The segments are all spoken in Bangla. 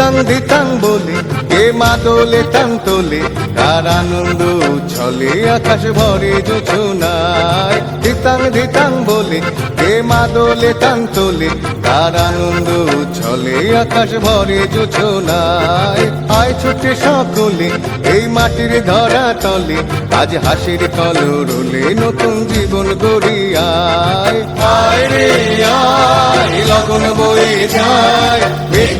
দিতাং দিতাং বলে, কে মাদলে টান তোলে তার আনন্দ উচ্ছলে আকাশ ভরে জোছনায়। দিতাং দিতাং বলে মাদলে টান তোলে তার আনন্দ উচ্ছলে, আকাশ ভরে জোছনায়। আয় ছুটে সকলে, এই মাটির ধরা তলে, আজ হাসির কলরলে নতুন জীবন গড়িয়ায়। বয়ে যায়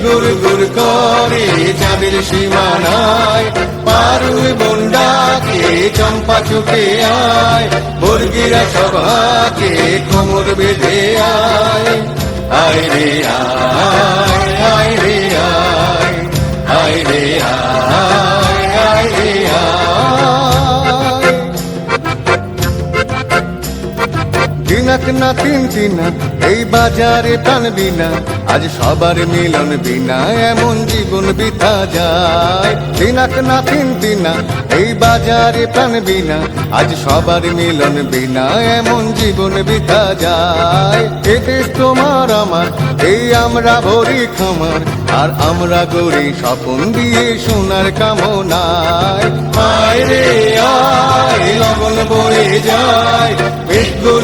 গুর গুর করে চাঁদের সীমানায়। পারুই বন্ডাকে চম্পা চুকে আয় মুরগিরা সবাকে কোমর বেঁধে আয়। আয় রে আয় আয় রে আয় আয় রে আয়। দিনাক না তিন দিনা এই বাজারে টান বিনা আজ সবার মিলন বিনা, এমন জীবন বিতা যায়। দিনাক না তিন দিনা এই বাজারে টান বিনা আজ সবার মিলন বিনা, এমন জীবন বিতা যায়। এ দেশ তোমার আমার, এই আমরা ভরি খামার। আর আমরা গড়ি স্বপন দিয়ে সোনার কামনায়। আয় রে, আয় লগন বয়ে যায়।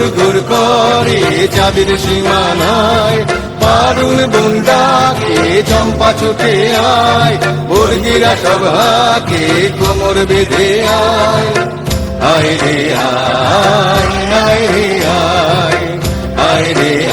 বেশ করে চাঁদের সীমানায়। পারুন বন্দাকে চম্পা ছুটে আয়। বর্গিরা সভাকে কোমর বেঁধে আয়। আয় রে আয় আয় রে আয় আয় রে